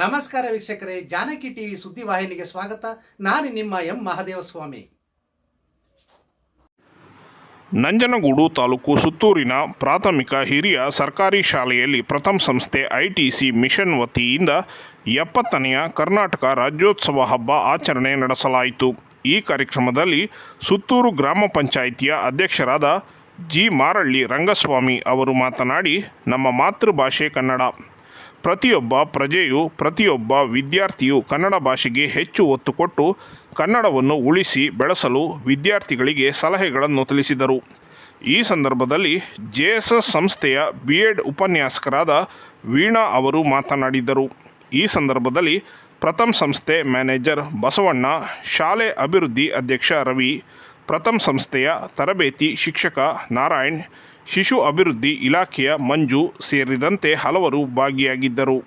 ನಮಸ್ಕಾರ ವೀಕ್ಷಕರೇ, ಜಾನಕಿ ಟಿವಿ ಸುದ್ದಿವಾಹಿನಿಗೆ ಸ್ವಾಗತ. ನಾನು ನಿಮ್ಮ ಎಂ ಮಹದೇವಸ್ವಾಮಿ. ನಂಜನಗೂಡು ತಾಲೂಕು ಸುತ್ತೂರಿನ ಪ್ರಾಥಮಿಕ ಹಿರಿಯ ಸರ್ಕಾರಿ ಶಾಲೆಯಲ್ಲಿ ಪ್ರಥಮ ಸಂಸ್ಥೆ ಐಟಿಸಿ ಮಿಷನ್ ವತಿಯಿಂದ ಎಪ್ಪತ್ತನೆಯ ಕರ್ನಾಟಕ ರಾಜ್ಯೋತ್ಸವ ಹಬ್ಬ ಆಚರಣೆ ನಡೆಸಲಾಯಿತು. ಈ ಕಾರ್ಯಕ್ರಮದಲ್ಲಿ ಸುತ್ತೂರು ಗ್ರಾಮ ಪಂಚಾಯಿತಿಯ ಅಧ್ಯಕ್ಷರಾದ ಜಿ ಮಾರಳ್ಳಿ ರಂಗಸ್ವಾಮಿ ಅವರು ಮಾತನಾಡಿ, ನಮ್ಮ ಮಾತೃಭಾಷೆ ಕನ್ನಡ. ಪ್ರತಿಯೊಬ್ಬ ಪ್ರಜೆಯು, ಪ್ರತಿಯೊಬ್ಬ ವಿದ್ಯಾರ್ಥಿಯು ಕನ್ನಡ ಭಾಷೆಗೆ ಹೆಚ್ಚು ಒತ್ತು ಕೊಟ್ಟು ಕನ್ನಡವನ್ನು ಉಳಿಸಿ ಬೆಳೆಸಲು ವಿದ್ಯಾರ್ಥಿಗಳಿಗೆ ಸಲಹೆಗಳನ್ನು ತಿಳಿಸಿದರು. ಈ ಸಂದರ್ಭದಲ್ಲಿ ಜೆಎಸ್ಎಸ್ ಸಂಸ್ಥೆಯ ಬಿ ಎಡ್ ಉಪನ್ಯಾಸಕರಾದ ವೀಣಾ ಅವರು ಮಾತನಾಡಿದರು. ಈ ಸಂದರ್ಭದಲ್ಲಿ ಪ್ರಥಮ್ ಸಂಸ್ಥೆ ಮ್ಯಾನೇಜರ್ ಬಸವಣ್ಣ, ಶಾಲೆ ಅಭಿವೃದ್ಧಿ ಅಧ್ಯಕ್ಷ ರವಿ, ಪ್ರಥಮ್ ಸಂಸ್ಥೆಯ ತರಬೇತಿ ಶಿಕ್ಷಕ ನಾರಾಯಣ್ ಶಿಶು ಅಭಿವೃದ್ಧಿ ಇಲಾಖೆಯ ಮಂಜು ಸೇರಿದಂತೆ ಹಲವರು ಭಾಗಿಯಾಗಿದ್ದರು.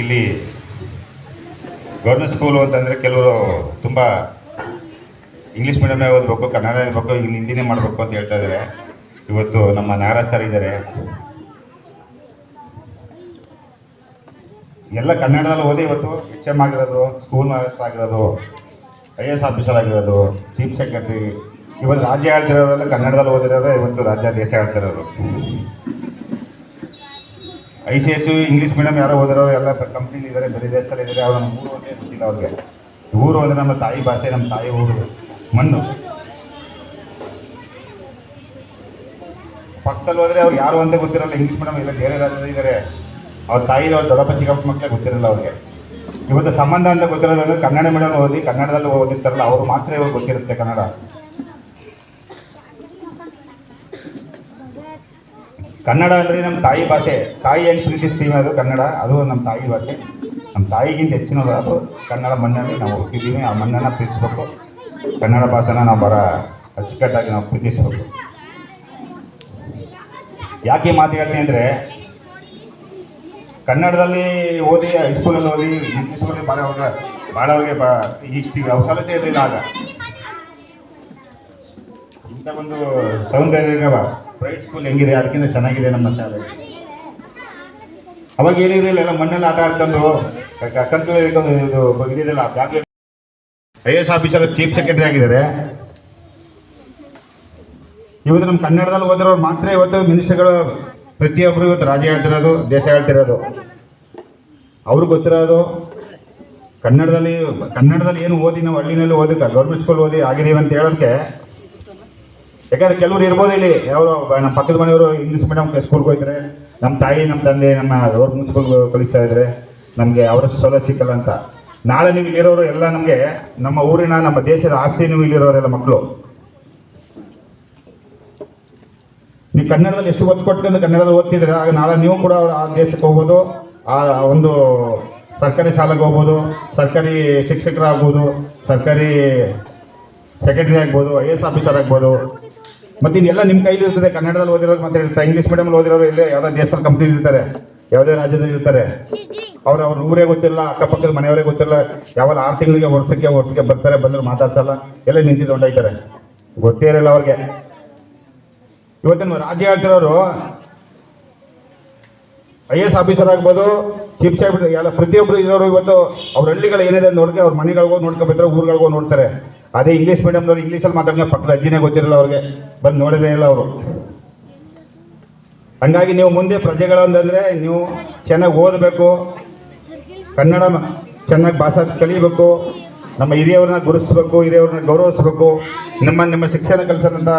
ಇಲ್ಲಿ ಗೌರ್ಮೆಂಟ್ ಸ್ಕೂಲು ಅಂತಂದರೆ ಕೆಲವರು ತುಂಬ ಇಂಗ್ಲೀಷ್ ಮೀಡಿಯಮೇ ಓದಬೇಕು, ಕನ್ನಡ ಇರಬೇಕು ಇಲ್ಲಿ ಹಿಂದಿನೇ ಮಾಡಬೇಕು ಅಂತ ಹೇಳ್ತಾ ಇದ್ದಾರೆ ಇವತ್ತು ನಮ್ಮ ನಾಗರಾಜ್ ಸರ್ ಇದ್ದಾರೆ ಎಲ್ಲ ಕನ್ನಡದಲ್ಲಿ ಓದಿ ಇವತ್ತು ಎಚ್ ಎಂ ಆಗಿರೋದು ಸ್ಕೂಲ್ ಮಾಸ್ಟರ್ ಆಗಿರೋದು ಐ ಎ ಎಸ್ ಆಫೀಸರ್ ಆಗಿರೋದು ಚೀಫ್ ಸೆಕ್ರೆಟರಿ ಇವತ್ತು ರಾಜ್ಯ ಆಳ್ತಿರೋರೆಲ್ಲ ಕನ್ನಡದಲ್ಲಿ ಓದಿರೋರು, ಇವತ್ತು ರಾಜ್ಯ ದೇಶ ಆಳ್ತಿರೋರು I C S English medium ಯಾರೋ ಓದಿರೋ ಎಲ್ಲ ಕಂಪ್ನಿ ಇದ್ದಾರೆ ಬೇರೆ ದೇಶದಲ್ಲಿ ಇದ್ದಾರೆ ಅವ್ರು ನಮ್ಮ ಊರು ಒಂದೇ ಗೊತ್ತಿಲ್ಲ ಅವ್ರಿಗೆ. ಊರು ಅಂದರೆ ನಮ್ಮ ತಾಯಿ ಭಾಷೆ, ನಮ್ಮ ತಾಯಿ ಊರು, ಮಣ್ಣು. ಪಕ್ಕದಲ್ಲಿ ಹೋದರೆ ಅವ್ರು ಯಾರು ಅಂತ ಗೊತ್ತಿರಲ್ಲ ಇಂಗ್ಲೀಷ್ ಮೀಡಿಯಂ ಇಲ್ಲ ಬೇರೆ ರಾಜ್ಯದಲ್ಲಿ ಇದ್ದಾರೆ ಅವ್ರ ತಾಯಿ ಅವ್ರ ದೊಡ್ಡಪ್ಪ, ಚಿಕ್ಕಪ್ಪ ಮಕ್ಕಳೇ ಗೊತ್ತಿರಲ್ಲ ಅವ್ರಿಗೆ. ಇವತ್ತು ಸಂಬಂಧ ಅಂತ ಗೊತ್ತಿರೋದಂದ್ರೆ ಕನ್ನಡ ಮೀಡಿಯಂ ಓದಿ, ಕನ್ನಡದಲ್ಲಿ ಓದಿರ್ತಾರಲ್ಲ, ಅವ್ರು ಮಾತ್ರ ಇವಾಗ ಗೊತ್ತಿರುತ್ತೆ ಕನ್ನಡ. ಕನ್ನಡ ಅಂದರೆ ನಮ್ಮ ತಾಯಿ ಭಾಷೆ. ತಾಯಿ ಹೆಂಗೆ ಪ್ರೀತಿಸ್ತೀವಿ ಅದು? ಕನ್ನಡ. ಅದು ನಮ್ಮ ತಾಯಿ ಭಾಷೆ. ನಮ್ಮ ತಾಯಿಗಿಂತ ಹೆಚ್ಚಿನವರು ಅದು. ಕನ್ನಡ ಮಣ್ಣಲ್ಲಿ ನಾವು ಹುಟ್ಟಿದ್ದೀವಿ ಆ ಮಣ್ಣನ್ನು ಪ್ರೀತಿಸ್ಬೇಕು ಕನ್ನಡ ಭಾಷೆನ ನಾವು ಬರ ಅಚ್ಚುಕಟ್ಟಾಗಿ ನಾವು ಪ್ರೀತಿಸ್ಬೇಕು. ಯಾಕೆ ಮಾತು ಹೇಳ್ತೀನಿ ಅಂದರೆ, ಕನ್ನಡದಲ್ಲಿ ಓದಿ ಹೈಸ್ಕೂಲಲ್ಲಿ ಓದಿ ಇಂಗ್ಲೀಷಲ್ಲಿ ಮಾಡೋವಾಗ ಮಾಡೋರಿಗೆ ಬ, ಇಷ್ಟು ಅವಸರತೆ ಇರಲಿಲ್ಲ ಆಗ. ಇಂಥ ಒಂದು ಸೌಂದರ್ಯ ಪ್ರೈವೇಟ್ ಸ್ಕೂಲ್ ಹೆಂಗಿದೆ? ಅದಕ್ಕಿಂತ ಚೆನ್ನಾಗಿದೆ ನಮ್ಮ ಶಾಲೆ. ಅವಾಗ ಏನಿರಲಿಲ್ಲ, ಎಲ್ಲ ಮಣ್ಣಲ್ಲಿ ಆಟ ಆಡ್ಕೊಂಡು ಕಂತು ಹಿಡ್ಕೊಂಡು ಇದು ಇದಿದೆಲ್ಲ ಬ್ಯಾಗ್ಲಿ I S officer chief secretary ಆಗಿದ್ದಾರೆ. ಇವತ್ತು ನಮ್ಮ ಕನ್ನಡದಲ್ಲಿ ಓದಿರೋರು ಮಾತ್ರ ಇವತ್ತು ಮಿನಿಸ್ಟರ್ಗಳು ಪ್ರತಿಯೊಬ್ಬರು ಇವತ್ತು ರಾಜ್ಯ ಹೇಳ್ತಿರೋದು, ದೇಶ ಹೇಳ್ತಿರೋದು. ಅವ್ರಿಗೆ ಗೊತ್ತಿರೋದು, ಕನ್ನಡದಲ್ಲಿ ಕನ್ನಡದಲ್ಲಿ ಏನು ಓದಿ, ನಾವು ಹಳ್ಳಿನಲ್ಲಿ ಓದಿ ಗೌರ್ಮೆಂಟ್ ಸ್ಕೂಲ್ ಓದಿ ಆಗಿದ್ದೀವಿ ಅಂತ ಹೇಳೋದಕ್ಕೆ ಯಾಕಂದ್ರೆ ಕೆಲವರು ಇರ್ಬೋದು ಇಲ್ಲಿ ಯಾರು ನಮ್ಮ ಪಕ್ಕದ ಮನೆಯವರು ಇಂಗ್ಲೀಷ್ ಮೀಡಿಯಂ ಸ್ಕೂಲ್ಗೆ ಹೋಗ್ತಾರೆ ನಮ್ಮ ತಾಯಿ, ನಮ್ಮ ತಂದೆ, ನಮ್ಮ ಅವ್ರ ಮುನ್ಸಿಪಲ್ ಕಲಿಸ್ತಾ ಇದ್ದಾರೆ ನಮಗೆ ಅವರ ಸೌಲಭ್ಯ ಸಿಕ್ಕಲ್ಲ ಅಂತ. ನಾಳೆ ನೀವು ಇಲ್ಲಿರೋರು ಎಲ್ಲ ನಮಗೆ, ನಮ್ಮ ಊರಿನ, ನಮ್ಮ ದೇಶದ ಆಸ್ತಿ ನೀವು ಇಲ್ಲಿರೋರೆಲ್ಲ ಮಕ್ಕಳು ನೀವು ಕನ್ನಡದಲ್ಲಿ ಎಷ್ಟು ಒತ್ತು ಕನ್ನಡದಲ್ಲಿ ಓದ್ತಿದ್ರೆ ಆಗ ನಾಳೆ ನೀವು ಕೂಡ ಆ ದೇಶಕ್ಕೆ ಹೋಗ್ಬೋದು, ಆ ಒಂದು ಸರ್ಕಾರಿ ಶಾಲೆಗೆ ಹೋಗ್ಬೋದು, ಸರ್ಕಾರಿ ಶಿಕ್ಷಕರಾಗ್ಬೋದು, ಸರ್ಕಾರಿ ಸೆಕ್ರೆಟರಿ ಆಗ್ಬೋದು ಐ ಎಸ್ ಆಫೀಸರ್ ಆಗ್ಬೋದು. ಮತ್ತೆ ಇದೆಲ್ಲ ನಿಮ್ಮ ಕೈಲಿ ಇರ್ತದೆ. ಕನ್ನಡದಲ್ಲಿ ಓದಿರೋರು ಮತ್ತೆ ಇರ್ತಾರೆ ಇಂಗ್ಲೀಷ್ ಮೀಡಿಯಂ ಓದಿರೋರು ಇಲ್ಲ ಯಾವ್ದೋ ದೇಶದಲ್ಲಿ ಕಂಪ್ನಿ ಇರ್ತಾರೆ. ಯಾವುದೇ ರಾಜ್ಯದಲ್ಲಿ ಇರ್ತಾರೆ. ಅವ್ರ ಅವ್ರ ಊರೇ ಗೊತ್ತಿಲ್ಲ, ಅಕ್ಕಪಕ್ಕದ ಮನೆಯವರೇ ಗೊತ್ತಿಲ್ಲ. ಯಾವಾಗ ಆರು ತಿಂಗಳಿಗೆ ವರ್ಷಕ್ಕೆ ವರ್ಷಕ್ಕೆ ಬರ್ತಾರೆ, ಬಂದ್ರು ಮಾತಾಡ್ಸಲ್ಲ. ಎಲ್ಲ ನಿಂತಿದ್ದು ಹೊಂಟೋಯ್ತಾರೆ ಗೊತ್ತೇ ಇರಲ್ಲ ಅವ್ರಿಗೆ. ಇವತ್ತಿನ ರಾಜ್ಯ ಹೇಳ್ತಿರೋರು? ಐ ಎಸ್ ಆಫೀಸರ್ ಆಗ್ಬೋದು, ಚೀಫ್ ಸೆಕ್ರೆಟರಿ, ಎಲ್ಲ ಪ್ರತಿಯೊಬ್ಬರು ಇರೋರು ಇವತ್ತು ಅವ್ರ ಹಳ್ಳಿಗಳು ಏನಿದೆ ನೋಡ್ಕೆ, ಅವ್ರ ಮನೆಗಳಿಗೋ ನೋಡ್ಕೊಬಿಟ್ರೆ ಊರುಗಳಿಗೋ ನೋಡ್ತಾರೆ. ಅದೇ ಇಂಗ್ಲೀಷ್ ಮೀಡಿಯಮ್ನವ್ರು ಇಂಗ್ಲೀಷಲ್ಲಿ ಮಾತಾಡ್ಕೊಂಡು ಪಕ್ಕದ ಅಜ್ಜಿನೇ ಗೊತ್ತಿರಲ್ಲ ಅವ್ರಿಗೆ, ಬಂದು ನೋಡೋದೇ ಇಲ್ಲ ಅವರು. ಹಂಗಾಗಿ ನೀವು ಮುಂದೆ ಪ್ರಜೆಗಳು ಅಂತಂದರೆ ನೀವು ಚೆನ್ನಾಗಿ ಓದಬೇಕು, ಕನ್ನಡ ಚೆನ್ನಾಗಿ ಭಾಷೆ ಕಲಿಬೇಕು, ನಮ್ಮ ಹಿರಿಯವ್ರನ್ನ ಗುರುಸ್ಬೇಕು ಹಿರಿಯವ್ರನ್ನ ಗೌರವಿಸ್ಬೇಕು. ನಮ್ಮ, ನಿಮ್ಮ ಶಿಕ್ಷಣ ಕಲಿಸಿದಂಥ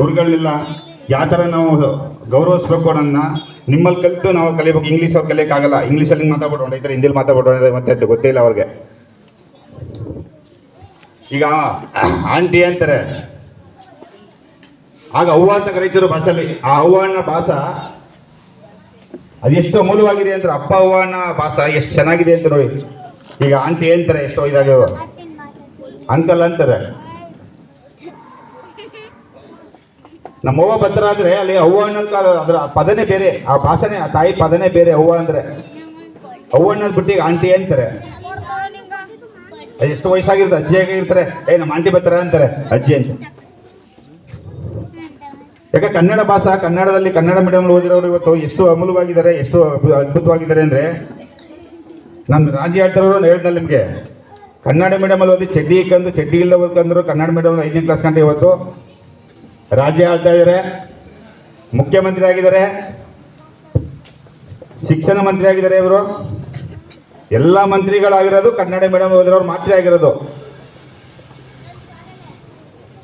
ಗುರುಗಳಿಲ್ಲ. ಯಾವ ಥರ ನಾವು ಗೌರವಿಸ್ಬೇಕು ನನ್ನ ನಿಮ್ಮಲ್ಲಿ ಕಲಿತು ನಾವು ಕಲಿಬೇಕು. ಇಂಗ್ಲೀಷ್ ಅವ್ರು ಕಲಿಯೋಕ್ಕಾಗಲ್ಲ. ಇಂಗ್ಲೀಷಲ್ಲಿ ಮಾತಾಡ್ಬಿಟ್ಟು ಹೊಂಟೈತಾರೆ ಹಿಂದಿಲಿ ಮಾತಾಡ್ಬಿಟ್ಟು ಮತ್ತೆ ಅಂತ ಗೊತ್ತೇ ಇಲ್ಲ ಅವ್ರಿಗೆ. ಈಗ ಆಂಟಿ ಅಂತಾರೆ. ಆಗ ಅವ್ವ ಅಂತ ಕರೀತಿರೋ ಭಾಷೆಯಲ್ಲಿ. ಆ ಅವ್ವ ಅಣ್ಣ ಭಾಷ ಅದೆಷ್ಟು ಅಮೂಲ್ಯವಾಗಿದೆ ಅಂದ್ರೆ ಅಪ್ಪ ಅವ್ವ ಅಣ್ಣ ಭಾಷ ಎಷ್ಟು ಚೆನ್ನಾಗಿದೆ ಅಂತ ನೋಡಿ. ಈಗ ಆಂಟಿ ಅಂತಾರೆ ಎಷ್ಟೋ ಇದಾಗ ಅಂಕಲ್ ಅಂತಾರೆ. ನಮ್ಮವ್ವ ಭದ್ರ ಆದ್ರೆ ಅಲ್ಲಿ ಅವ್ವ ಅನ್ನೋದ್ ಅದರ ಅದ್ರ ಪದನೇ ಬೇರೆ, ಆ ಭಾಷೆನೇ, ಆ ತಾಯಿ ಪದನೇ ಬೇರೆ, ಅವ್ವ ಅಂದ್ರೆ. ಅವ್ವ ಬಿಟ್ಟಿ ಬಿಟ್ಟು ಆಂಟಿ ಅಂತಾರೆ. ಎಷ್ಟು ವಯಸ್ಸಾಗಿರುತ್ತೆ? ಅಜ್ಜಿ ಆಗಿರ್ತಾರೆ ಏ, ನಮ್ಮ ಆಂಟಿ ಬರ್ತಾರ ಅಂತಾರೆ, ಅಜ್ಜಿ ಅಂತ. ಯಾಕೆ ಕನ್ನಡ ಭಾಷಾ, ಕನ್ನಡದಲ್ಲಿ ಕನ್ನಡ ಮೀಡಿಯಂ ಓದಿರೋರು ಇವತ್ತು ಎಷ್ಟು ಅಮೂಲ್ಯವಾಗಿದ್ದಾರೆ, ಎಷ್ಟು ಅದ್ಭುತವಾಗಿದ್ದಾರೆ ಅಂದ್ರೆ? ನಾನು ರಾಜ್ಯ ಹೇಳ್ತಿರೋರು ಹೇಳ್ದೆ ನಿಮಗೆ. ಕನ್ನಡ ಮೀಡಿಯಮಲ್ಲಿ ಓದಿ ಚಡ್ಡಿ ಕಂದು ಚಡ್ಡಿ ಇಲ್ಲದ ಓದ್ಕಂದ್ರು ಕನ್ನಡ ಮೀಡಿಯಂ ಐದನೇ ಕ್ಲಾಸ್ ಗಂಟೆ ಇವತ್ತು. ರಾಜ್ಯ ಆಳ್ತಾ ಇದ್ದಾರೆ. ಮುಖ್ಯಮಂತ್ರಿ ಆಗಿದ್ದಾರೆ. ಶಿಕ್ಷಣ ಮಂತ್ರಿ ಆಗಿದ್ದಾರೆ ಇವರು. ಎಲ್ಲ ಮಂತ್ರಿಗಳಾಗಿರೋದು ಕನ್ನಡ ಮೀಡಿಯಂ ಓದಿರೋರು ಮಾತ್ರ ಆಗಿರೋದು.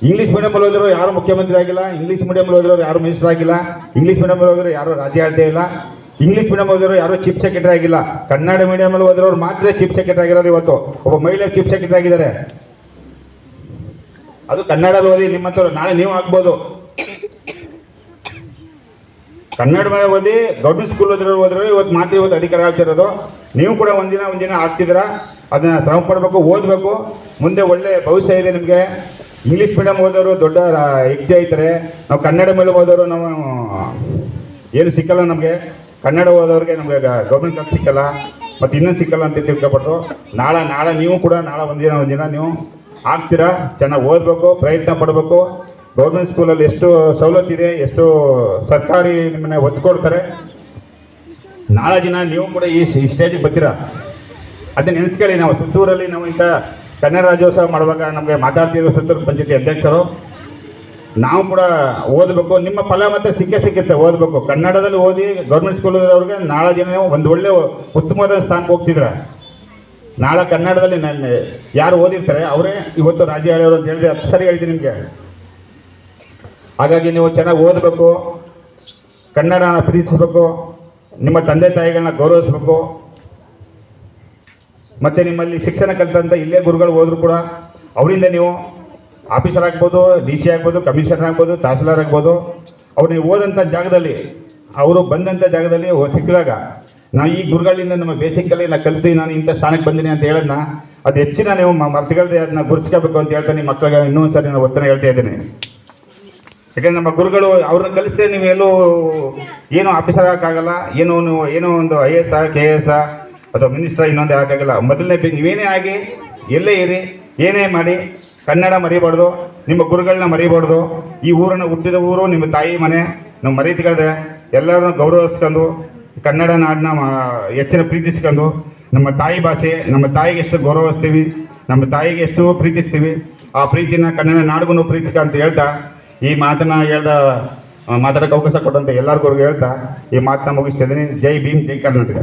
ಇಂಗ್ಲೀಷ್ ಮೀಡಿಯಂ ಓದಿರೋರು ಯಾರು ಮುಖ್ಯಮಂತ್ರಿ ಆಗಿಲ್ಲ. ಇಂಗ್ಲೀಷ್ ಮೀಡಿಯಂ ಓದಿರೋರು ಯಾರು ಮಿನಿಸ್ಟರ್ ಆಗಿಲ್ಲ. ಇಂಗ್ಲೀಷ್ ಮೀಡಿಯಂ ಹೋದ್ರು ಯಾರು ರಾಜ್ಯ ಆಳ್ತಾ ಇಲ್ಲ. ಇಂಗ್ಲೀಷ್ ಮೀಡಿಯಂ ಓದಿರೋ ಯಾರು ಚೀಫ್ ಸೆಕ್ರೆಟರಿ ಆಗಿಲ್ಲ. ಕನ್ನಡ ಮೀಡಿಯಂ ಅಲ್ಲಿ ಓದಿರೋರು ಮಾತ್ರ ಚೀಫ್ ಸೆಕ್ರೆಟರಿ ಆಗಿರೋದು ಇವತ್ತು. ಒಬ್ಬ ಮಹಿಳೆ ಚೀಫ್ ಸೆಕ್ರೆಟರಿ ಆಗಿದ್ದಾರೆ. ಅದು ಕನ್ನಡದಲ್ಲಿ ಓದಿ ನಿಮ್ಮ ಹತ್ರ ನಾಳೆ ನೀವು ಹಾಕ್ಬೋದು ಕನ್ನಡ ಮೇಲೆ ಓದಿ, ಗೌರ್ಮೆಂಟ್ ಸ್ಕೂಲ್ ಓದಿರೋ ಹೋದ್ರೆ ಇವತ್ತು ಮಾತ್ರ ಇವತ್ತು ಅಧಿಕಾರ ಆಗ್ತಿರೋದು ನೀವು ಕೂಡ ಒಂದಿನ ಒಂದಿನ ಆಗ್ತಿದ್ರ ಅದನ್ನ ಶ್ರಮ ಪಡಬೇಕು, ಓದಬೇಕು. ಮುಂದೆ ಒಳ್ಳೆ ಭವಿಷ್ಯ ಇದೆ ನಿಮಗೆ. ಇಂಗ್ಲೀಷ್ ಮೀಡಿಯಂ ಓದೋರು ದೊಡ್ಡ ಹೆಜ್ಜೆ ಐತಾರೆ ನಾವು ಕನ್ನಡ ಮೇಲೆ ಓದೋರು ನಾವು, ಏನು ಸಿಕ್ಕಲ್ಲ ನಮಗೆ. ಕನ್ನಡ ಓದೋರಿಗೆ ನಮಗೆ ಗೌರ್ಮೆಂಟ್ ಜಾಬ್ ಸಿಕ್ಕಲ್ಲ. ಮತ್ತು ಇನ್ನೂ ಸಿಕ್ಕಲ್ಲ ಅಂತ ತಿಳ್ಕೊಬಾರ್ದು ನಾಳೆ ನಾಳೆ ನೀವು ಕೂಡ, ನಾಳೆ ಒಂದಿನ ಒಂದಿನ ನೀವು ಆಗ್ತೀರಾ? ಚೆನ್ನಾಗಿ ಓದಬೇಕು, ಪ್ರಯತ್ನ ಪಡಬೇಕು. ಗೌರ್ಮೆಂಟ್ ಸ್ಕೂಲಲ್ಲಿ ಎಷ್ಟು ಸವಲತ್ತಿದೆ, ಎಷ್ಟು ಸರ್ಕಾರಿ ನಿಮ್ಮನ್ನ ಒತ್ತು ಕೊಡ್ತಾರೆ ನಾಳೆ ದಿನ ನೀವು ಕೂಡ ಈ ಸ್ಟೇಜಿಗೆ ಬರ್ತೀರಾ? ಅದನ್ನ ನೆನೆಸ್ಕೊಳ್ಳಿ, ನಾವು ಸುತ್ತೂರಲ್ಲಿ ನಾವು ಇಂಥ ಕನ್ನಡ ರಾಜ್ಯೋತ್ಸವ ಮಾಡುವಾಗ ನಮಗೆ ಮಾತಾಡ್ತಿದ್ರು ಸುತ್ತೂರು ಪಂಚಾಯತಿ ಅಧ್ಯಕ್ಷರು, ನಾವು ಕೂಡ ಓದಬೇಕು. ನಿಮ್ಮ ಫಲ ಮಾತ್ರ ಸಿಕ್ಕೇ ಸಿಕ್ಕುತ್ತೆ ಓದಬೇಕು. ಕನ್ನಡದಲ್ಲಿ ಓದಿ ಗೌರ್ಮೆಂಟ್ ಸ್ಕೂಲ್ ಅವ್ರಿಗೆ ನಾಳೆ ದಿನ ಒಂದು ಒಳ್ಳೆ ಉತ್ತಮವಾದ ಸ್ಥಾನಕ್ಕೆ ಹೋಗ್ತಿದ್ರ ನಾಳೆ ಕನ್ನಡದಲ್ಲಿ ನಾನು ಯಾರು ಓದಿರ್ತಾರೆ, ಅವರೇ ಇವತ್ತು ರಾಜ್ಯ ಹೇಳೋರು ಅಂತ ಹೇಳಿದೆ ಅದು ಸರಿ ಹೇಳಿದೆ ನಿಮಗೆ. ಹಾಗಾಗಿ ನೀವು ಚೆನ್ನಾಗಿ ಓದಬೇಕು, ಕನ್ನಡನ ಪ್ರೀತಿಸಬೇಕು, ನಿಮ್ಮ ತಂದೆ ತಾಯಿಗಳನ್ನ ಗೌರವಿಸಬೇಕು. ಮತ್ತು ನಿಮ್ಮಲ್ಲಿ ಶಿಕ್ಷಣ ಕಲಿತಂಥ ಇಲ್ಲೇ ಗುರುಗಳು ಹೋದ್ರು ಕೂಡ ಅವರಿಂದ ನೀವು ಆಫೀಸರ್ ಆಗ್ಬೋದು, ಡಿ ಸಿ ಆಗ್ಬೋದು, ಕಮಿಷನರ್ ಆಗ್ಬೋದು, ತಹಸೀಲ್ದಾರ್ ಆಗ್ಬೋದು. ಅವ್ರು ನೀವು ಹೋದಂಥ ಜಾಗದಲ್ಲಿ, ಅವರು ಬಂದಂಥ ಜಾಗದಲ್ಲಿ ಸಿಕ್ಕಿದಾಗ ನಾವು ಈ ಗುರುಗಳಿಂದ ನಮ್ಮ ಬೇಸಿಕಲ್ಲಿ ನಾ ಕಲಿತು ನಾನು ಇಂಥ ಸ್ಥಾನಕ್ಕೆ ಬಂದಿನಿ ಅಂತ ಹೇಳೋದನ್ನ ಅದು ಹೆಚ್ಚಿನ ನೀವು ಮರ್ತಗಳದೆ ಅದನ್ನ ಗುರುಸ್ಕೋಬೇಕು ಅಂತ ಹೇಳ್ತಾ ನಿಮ್ಮ ಮಕ್ಕಳಿಗೆ ಇನ್ನೊಂದ್ಸರಿ ನಾನು ಒತ್ತನ ಹೇಳ್ತಾ ಇದ್ದೀನಿ. ಯಾಕಂದ್ರೆ ನಮ್ಮ ಗುರುಗಳು ಅವ್ರನ್ನ ಕಲಿಸ್ತೇ ನೀವು ಎಲ್ಲೂ ಏನು ಆಫೀಸರ್ ಆಗಕ್ಕಾಗಲ್ಲ ಏನೋ ನೀವು ಏನೋ ಒಂದು ಐ ಎಸ್ ಆ, ಕೆ ಎಸ್ ಅಥವಾ ಮಿನಿಸ್ಟರ್ ಇನ್ನೊಂದೇ ಆಗಕ್ಕಾಗಲ್ಲ ಮೊದಲನೇ ಬಿ- ನೀವೇನೇ ಆಗಿ ಎಲ್ಲೇ ಇರಿ, ಏನೇ ಮಾಡಿ, ಕನ್ನಡ ಮರಿಬಾರ್ದು, ನಿಮ್ಮ ಗುರುಗಳನ್ನ ಮರಿಬಾರ್ದು. ಈ ಊರನ್ನ ಹುಟ್ಟಿದ ಊರು, ನಿಮ್ಮ ತಾಯಿ ಮನೆ ನಾವು ಮರೀತಿಗಳದೆ ಎಲ್ಲರನ್ನು ಗೌರವಿಸ್ಕೊಂಡು ಕನ್ನಡ ನಾಡನ್ನ ಹೆಚ್ಚಿನ ಪ್ರೀತಿಸ್ಕೊಂಡು ನಮ್ಮ ತಾಯಿ ಭಾಷೆ, ನಮ್ಮ ತಾಯಿಗೆ ಎಷ್ಟು ಗೌರವಿಸ್ತೀವಿ, ನಮ್ಮ ತಾಯಿಗೆ ಎಷ್ಟು ಪ್ರೀತಿಸ್ತೀವಿ, ಆ ಪ್ರೀತಿನ ಕನ್ನಡ ನಾಡಿಗೂ ಪ್ರೀತಿಸ್ಕ ಅಂತ ಹೇಳ್ತಾ, ಈ ಮಾತನ್ನ ಹೇಳ್ದ ಮಾತಾಡೋಕೆ ಅವಕಾಶ ಕೊಟ್ಟಂತ ಎಲ್ಲರಿಗೂ ಹೇಳ್ತಾ, ಈ ಮಾತನ್ನ ಮುಗಿಸ್ತಿದ್ದೀನಿ ಜೈ ಭೀಮ್, ಜೈ ಕರ್ನಾಟಕ.